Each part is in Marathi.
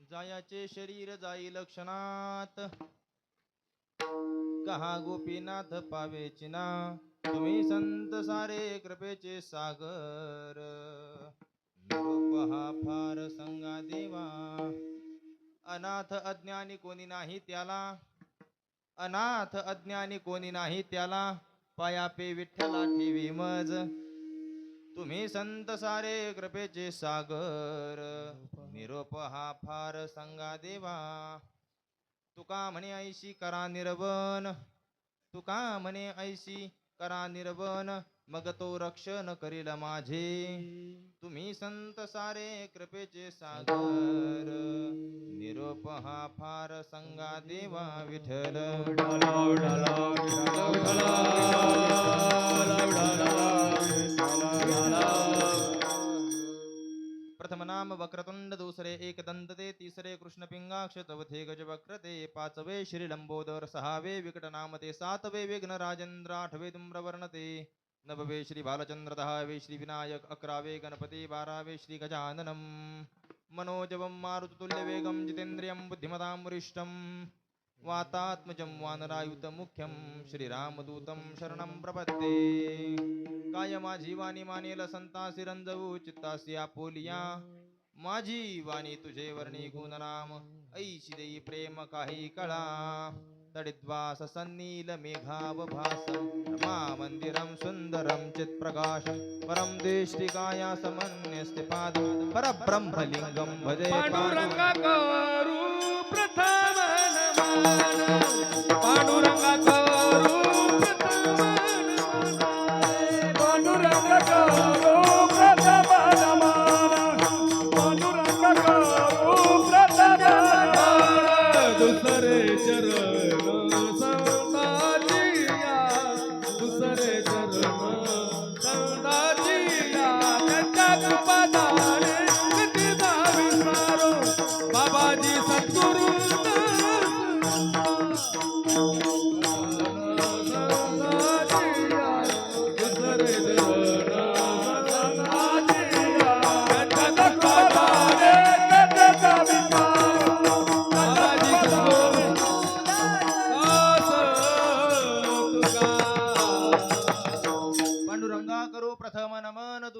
जायाचे शरीर जाई लक्षणात कहा गोपीनाथ पावेचीना तुम्ही संत सारे कृपेचे सागर निरोप हा फार संगा देवा अनाथ अज्ञानी कोणी नाही त्याला अनाथ अज्ञानी कोणी नाही त्याला पायापे विठ्ठला ठेवी मज. तुम्ही संत सारे कृपेचे सागर. निरोप हा फार संगा देवा. तुका म्हणे ऐशी करा निर्वन तुका म्हणे ऐशी करा निर्वन मग तो रक्षण करील माझे. तुम्ही संत सारे कृपेचे सागर. पहा फार संगा देवा विठल प्रथम नाम वक्रतुंड दुसरे एक दंत तिसरे कृष्ण पिंगाक्ष चौथे गज पाचवे श्री लंबोदर सहावे विकट नामते सातवे विघ्न राजेंद्र आठवे धूम्रवर्णते नववे श्री बालचंद्र दहावे श्री विनायक अकरावे गणपती बारावे श्री गजाननम. मनोजवं मारुतुल्यवेगं जितेन्द्रियं बुद्धिमतां वरिष्ठं वातात्मजं वानरायुतमुख्यं श्रीरामदूतं शरणं प्रपद्ये। काय माझी वाणी मानेल संतासी रंजवू चित्तासी आपोलिया माझी वाणी तुझे वर्णी गुणनाम ऐशी देई प्रेम काही कळा। तडिद्वास सन्नील मेघाव रमा चित्प्रकाशं परं देष्टिकाया समन्यस्ति पादं परब्रह्मलिङ्गं भजे पांडुरंगा करू प्रथम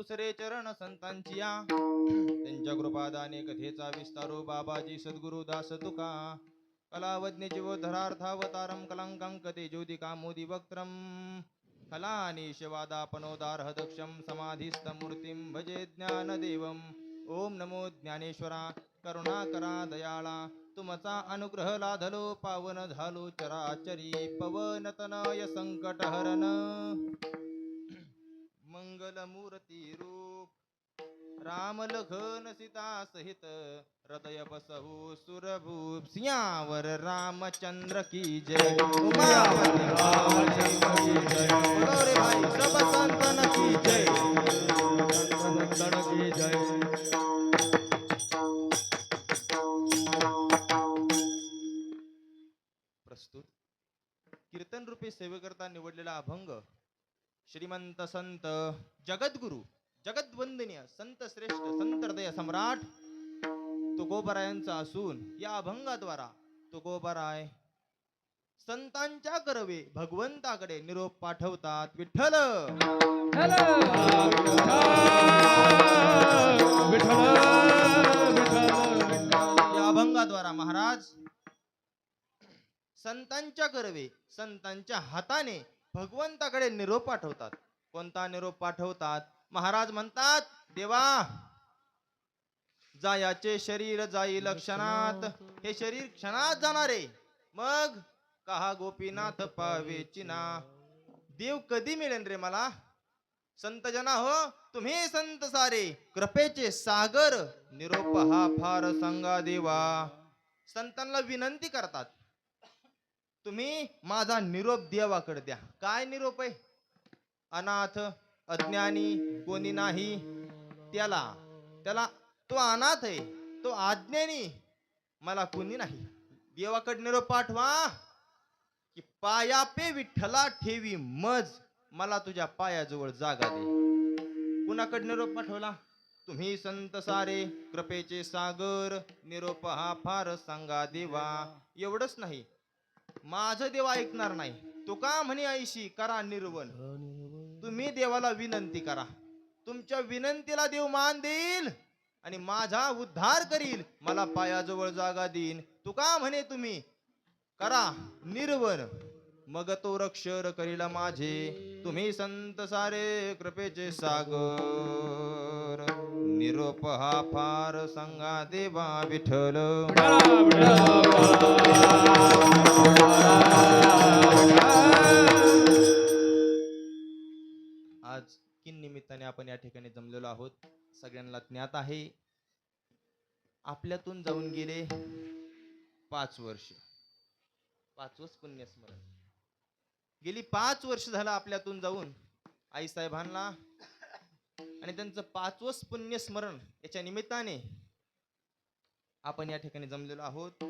दुसरे चरण संतांचिया. त्यांच्या कृपादाने कथेचा विस्तारो बाबाजी सद्गुरु दास तुका. कलावज्ञ जीव धरार्थावतारम कलंकांकते ज्योतिका मोदी वक्त्रम फलानिशवादापनोदार्ह दक्षम समाधिस्थ मूर्तिं भजे ज्ञानदेवम्. ओम नमो ज्ञानेश्वरा करुणाकरा दयाळा. तुमचा अनुग्रह लाधलो पावन झालो चराचरी पवन तनय संकट हरण मंगल मूर्ती रूप. राम लघन सीता सहित हृदय बसहु सुरभूप. सियावर रामचंद्र की जय. सब संतन की जय. संतन की जय. प्रस्तुत. कीर्तन रूपी सेवेकरता निवडलेला अभंग. श्रीमंत संत जगद्गुरु जगद्वंदनीय संत श्रेष्ठ संत हृदय सम्राट तुकोबरायांचा असून या अभंगाद्वारा तुकोबराय संतांच्या करवे भगवंताकडे निरोप पाठवतात. विठ्ठल! या अभंगाद्वारा महाराज संतांच्या करवे संतांच्या हाताने भगवंताकडे निरोप पाठवतात. कोणता निरोप पाठवतात? महाराज म्हणतात देवा जायाचे शरीर जाई लक्षणात. हे शरीर क्षणात जाणारे. मग कहा गोपीनाथ पावे चिना देव कधी मिळेल रे मला? संत जना हो तुम्ही संत सारे. कृपेचे सागर निरोप हा फार सांगा देवा. संतांना विनंती करतात. तुम्ही माझा निरोप देवाकडे द्या. काय निरोप आहे? अनाथ अज्ञानी कोणी नाही. त्याला त्याला तो अनाथ आहे तो अज्ञानी. मला कोणी नाही. देवाकडे निरोप पाठवा. की पायापे विठ्ठला ठेवी मज. मला तुझ्या पायाजवळ जागा दे. कुणाकडे निरोप पाठवला? तुम्ही संत सारे कृपेचे सागर. निरोप हा फार सांगा देवा. एवढंच नाही. माझं देव ऐकणार नाही. तुका म्हणे ऐशी करा निर्वण तुम्ही देवाला विनंती करा. तुमच्या विनंतीला देव मान देईल आणि माझा उद्धार करील. मला पायाजवळ जागा देईन. तुका म्हणे तुम्ही? करा निर्वण मग तो रक्षर करील माझे. तुम्ही संत सारे कृपेचे सागर. निरोप हा फार सांगा देवा विठल आज किन निमित्ताने आपण या ठिकाणी जमलेलो आहोत. सगळ्यांना ज्ञात आहे. आपल्यातून जाऊन गेले पाच वर्ष. पाचवच पुण्यस्मरण. गेली पाच वर्ष झालं आपल्यातून जाऊन आई साहेबांना आणि त्यांचं पाचवच पुण्यस्मरण याच्या निमित्ताने आपण या ठिकाणी जमलेलो आहोत.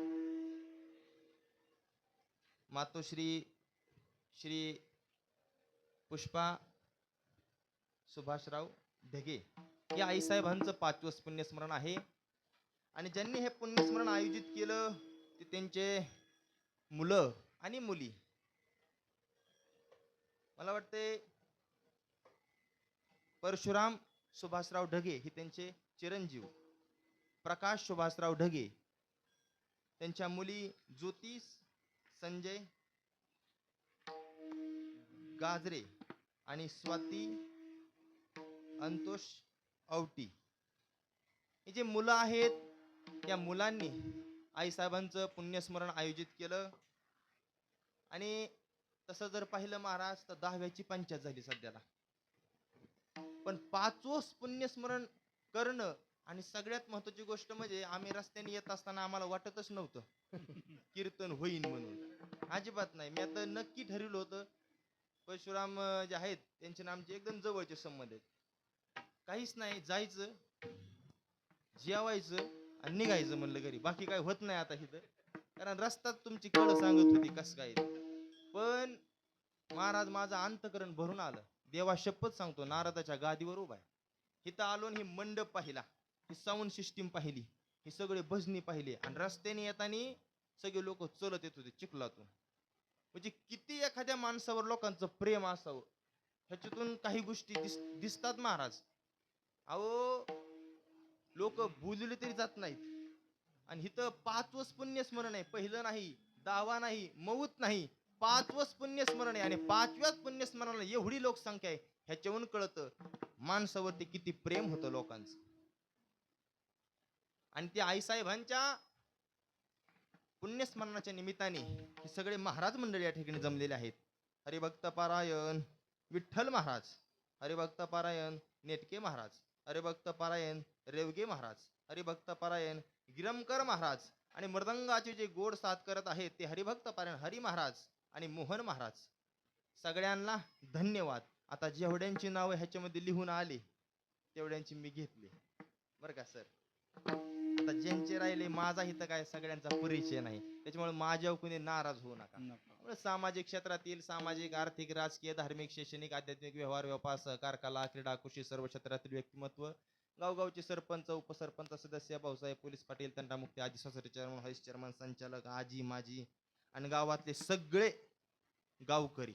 मातोश्री श्री पुष्पा सुभाषराव ढगे या आईसाहेबांचं पाचवं पुण्यस्मरण आहे. आणि ज्यांनी हे पुण्यस्मरण आयोजित केलं ते त्यांचे मुलं आणि मुली मला वाटते परशुराम सुभाषराव ढगे हे त्यांचे चिरंजीव. प्रकाश सुभाषराव ढगे त्यांच्या मुली ज्योतिष संजय गाजरे आणि स्वाती अंतोष औटी. हे जे मुलं आहेत त्या मुलांनी आईसाहेबांचं पुण्यस्मरण आयोजित केलं आणि तसं जर पाहिलं महाराज तर दहाव्याची पंचायत झाली सध्याला. पण पाचवं पुण्यस्मरण करणं आणि सगळ्यात महत्वाची गोष्ट म्हणजे आम्ही रस्त्याने येत असताना आम्हाला वाटतच नव्हतं. कीर्तन होईन म्हणून. अजिबात नाही. मी आता नक्की ठरवलं होतं परशुराम जे आहेत त्यांचे नामचे एकदम जवळचे संबंध आहेत. काहीच नाही जायचं जेवायचं आणि निघायचं म्हणलं घरी. बाकी काय होत नाही आता इथं. कारण रस्त्यात तुमची कळ सांगत होती कस काय. पण महाराज माझं अंतकरण भरून आलं. देवा शपथ सांगतो नारदाच्या गादीवर उभा आहे. इथं आलो हे मंडप पाहिला. ही साऊंड सिस्टीम पाहिली. हे सगळे भजनी पाहिले. आणि रस्त्याने येताना सगळे लोक चलत येत होते चिखलातून. म्हणजे किती एखाद्या माणसावर लोकांचं प्रेम असावं ह्याच्यातून काही गोष्टी दिस दिसतात महाराज. अहो लोक बुजले तरी जात नाहीत. आणि इथं पाचवच पुण्यस्मरण आहे. पहिलं नाही दावा नाही मऊत नाही. पाचवच पुण्यस्मरण आहे. आणि पाचव्याच पुण्यस्मरणाला एवढी लोकसंख्या आहे ह्याच्यावरून कळतं माणसावरती किती प्रेम होतं लोकांचं. आणि ते आईसाहेबांच्या पुण्यस्मरणाच्या निमित्ताने हे सगळे महाराज मंडळी या ठिकाणी जमलेले आहेत. हरिभक्त पारायण विठ्ठल महाराज हरिभक्त पारायण नेटके महाराज हरिभक्त पारायण रेवगे महाराज हरिभक्त पारायण गिरमकर महाराज आणि मृदंगाचे जे गोड साथ करत आहेत ते हरिभक्त पारायण हरी महाराज. आणि मोहन महाराज सगळ्यांना धन्यवाद. आता जेवढ्यांची नावं ह्याच्यामध्ये लिहून आले तेवढ्यांची मी घेतली. बरं का सर? आता ज्यांचे राहिले माझा इथं काय सगळ्यांचा परिचय नाही. त्याच्यामुळे माझ्यावर कोणी नाराज होऊ नका. सामाजिक क्षेत्रातील सामाजिक आर्थिक राजकीय धार्मिक शैक्षणिक आध्यात्मिक व्यवहार व्यापार सहकार कला क्रीडा कृषी सर्व क्षेत्रातील व्यक्तिमत्व गावगावचे सरपंच उपसरपंच सदस्य भाऊसाहेब पोलीस पाटील तंटामुक्ती आजी सोसायटी चेअरमन व्हाईस चेअरमन संचालक आजी माजी आणि गावातले सगळे गावकरी.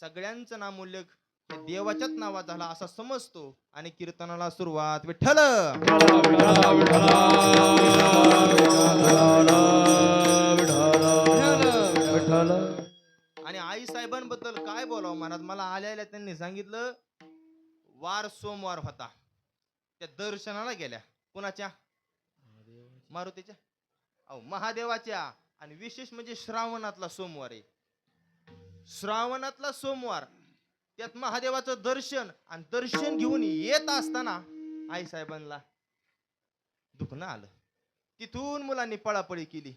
सगळ्यांचं नामोल्लेख देवाच्याच नावात झाला असा समजतो आणि कीर्तनाला सुरुवात विठ्ठल. आणि आई साहेबांबद्दल काय बोलावं महाराज मला आल्या आल्या त्यांनी सांगितलं वार सोमवार होता. त्या दर्शनाला गेल्या. कुणाच्या? मारुतीच्या? अहो महादेवाच्या. आणि विशेष म्हणजे श्रावणातला सोमवार आहे. श्रावणातला सोमवार त्यात महादेवाचं दर्शन आणि दर्शन घेऊन येत असताना आई साहेबांना दुखणं आलं. तिथून मुलांनी पळापळी केली.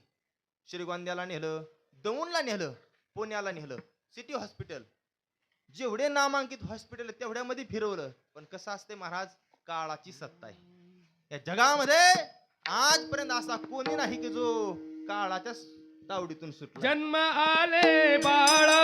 श्रीगोंद्याला नेलं दौंडला नेलं पुण्याला नेलं सिटी हॉस्पिटल जेवढे नामांकित हॉस्पिटल तेवढ्यामध्ये फिरवलं. पण कसं असते महाराज काळाची सत्ता आहे. या जगामध्ये आजपर्यंत असा कोणी नाही की जो काळाच्या तावडीतून सुटला. जन्म आले बाळा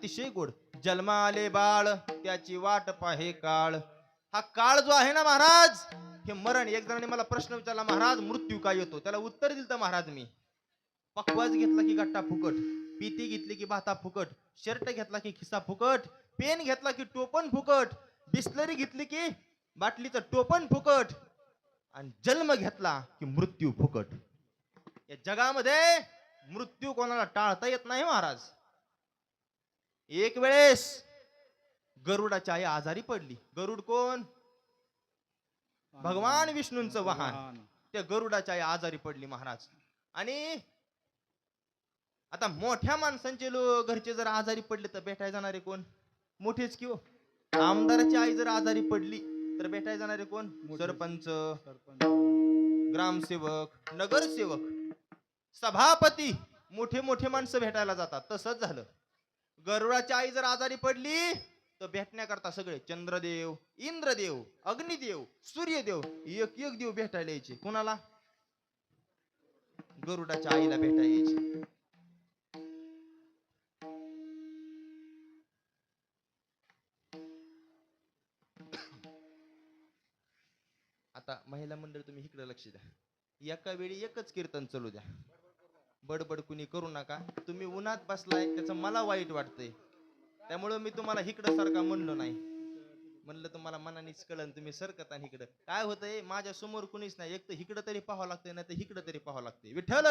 अतिशय गोड. जन्मा आले बाळ त्याची वाट पाहे काळ. हा काळ जो आहे ना महाराज हे मरण. एक जणांनी मला प्रश्न विचारला महाराज मृत्यू काय येतो? त्याला उत्तर दिलं महाराज मी. पक्वाज घेतला की गट्टा फुकट पिती घेतली की भाता फुकट शर्ट घेतला की खिसा फुकट पेन घेतला की टोपण फुकट बिस्लरी घेतली की बाटलीचं टोपण फुकट आणि जन्म घेतला की मृत्यू फुकट. या जगामध्ये मृत्यू कोणाला टाळता येत नाही महाराज. एक वेळेस गरुडाची आई आजारी पडली. गरुड कोण? भगवान विष्णूंचं वाहन. त्या गरुडाची आई आजारी पडली महाराज. आणि आता मोठ्या माणसांचे लोक घरचे जर आजारी पडले तर भेटायला जाणारे कोण? मोठेच किंवा आमदाराची आई जर आजारी पडली तर भेटायला जाणारे कोण. सरपंच. ग्रामसेवक नगरसेवक सभापती मोठे मोठे माणसं भेटायला जातात. तसंच झालं. गरुडाची आई जर आजारी पडली तर भेटण्याकरता सगळे चंद्रदेव इंद्रदेव अग्निदेव सूर्यदेव एक एक देव भेटायला यायचे. कुणाला? गरुडाच्या आईला भेटायला यायचे. आता महिला मंडळ तुम्ही इकडे लक्ष द्या. एका वेळी एकच कीर्तन चालू द्या. बडबड कुणी करू नका. तुम्ही उन्हात बसलाय त्याचं मला वाईट वाटतंय. त्यामुळं मी तुम्हाला इकडं सारखा म्हणलो नाही. म्हणलं तुम्हाला मनानेच कळन तुम्ही सरकत आणि इकडं काय होतंय माझ्यासमोर कुणीच नाही. एक तर इकडं तरी पाहावं लागतंय नाही तर इकडं तरी पाहावं लागतंय. विठ्ठल!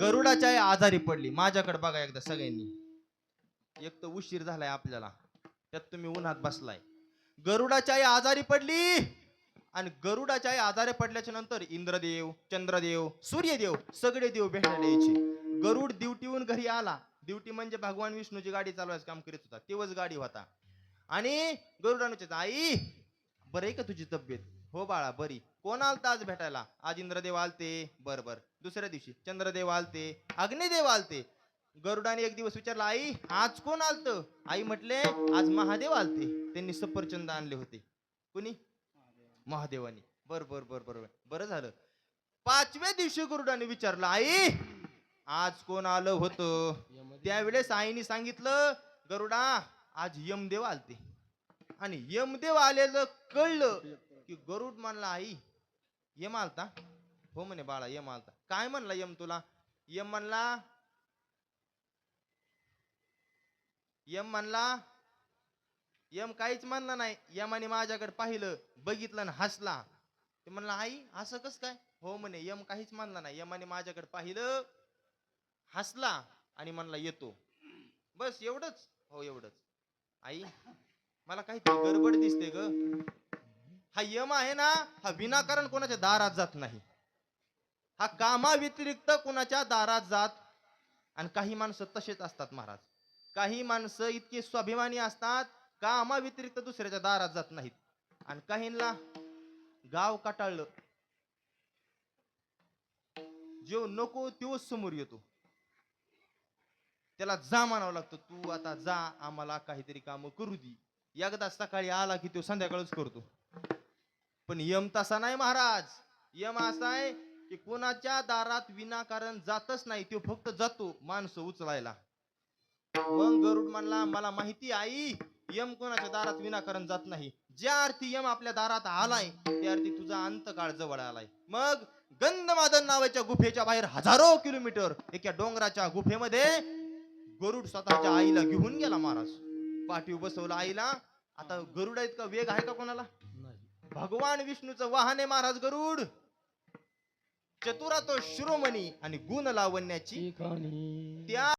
गरुडाच्या आजारी पडली. माझ्याकडे बघा एकदा सगळ्यांनी. एक तर उशीर झालाय आपल्याला. त्यात तुम्ही उन्हात बसलाय. गरुडाची आई आजारी पडली. आणि गरुडाच्या आई आजारी पडल्याच्या नंतर इंद्रदेव चंद्रदेव सूर्यदेव सगळे देव भेटायला यायचे. गरुड दिवटीहून घरी आला. दिवटी म्हणजे भगवान विष्णूची गाडी चालवायचं काम करीत होता. तेव्हाच गाडी होता. आणि गरुडानुचे आई बरे आहे का तुझी तब्येत? हो बाळा बरी. कोण आलता आज भेटायला? आज इंद्रदेव आलते. बर बर. दुसऱ्या दिवशी. चंद्रदेव आलते. अग्निदेव आलते. गरुडाने एक दिवस विचारला आई आज कोण आलत? आई म्हटले आज महादेव आलते. त्यांनी सफरचंद आणले होते. कुणी? महादेवाने. बर बर बर बर बर. बरं झालं. पाचव्या दिवशी गरुडाने विचारलं आई आज कोण आलं होतं? त्यावेळेस आईने सांगितलं गरुडा आज यमदेव आलते. आणि यमदेव आलेलं कळलं की गरुड म्हणला आई यम आलता? हो म्हणे बाळा यम आलता. काय म्हणला यम तुला? यम म्हणला यम म्हणला यम काहीच म्हणला नाही. यमाने माझ्याकडे पाहिलं बघितलं आणि हसला. ते म्हणला आई असं कस काय? हो म्हणे यम काहीच म्हणला नाही. यमाने माझ्याकडे पाहिलं हसला आणि म्हणला येतो. बस एवढंच. हो एवढंच. आई मला काहीतरी गडबड दिसते ग. हा यम आहे ना हा विनाकारण कोणाच्या दारात जात नाही. हा कामा व्यतिरिक्त कोणाच्या दारात जात आणि काही माणसं तसेच असतात महाराज. काही माणसं इतकी स्वाभिमानी असतात कामा व्यतिरिक्त दुसऱ्याच्या दारात जात नाहीत. आणि काहींना गाव कटाळलं. जो नको तोच समोर येतो. त्याला जा म्हणावं लागतं तू आता जा आम्हाला काहीतरी काम करू दे. एकदा सकाळी आला की तो संध्याकाळच करतो. पण यम तसा नाही महाराज. यम असा आहे की कोणाच्या दारात विनाकारण जातच नाही तो फक्त जातो माणसं उचलायला. मग गरुड म्हणला मला माहिती आई यम कोणाच्या दारात विनाकारण जात नाही. ज्या अर्थी यम आपल्या दारात आलाय त्या अर्थी तुझा अंतकाळ जवळ आलाय. मग गंधमादन नावाच्या गुफेच्या बाहेर हजारो किलोमीटर एका डोंगराच्या गुफेमध्ये गरुड स्वतःच्या आईला घेऊन गेला महाराज. पाठीव बसवलं आईला. आता गरुडा इतका वेग आहे का कोणाला? भगवान विष्णूचं वाहन आहे महाराज गरुड. चतुरा तो शिरोमणी आणि गुण लावण्याची त्या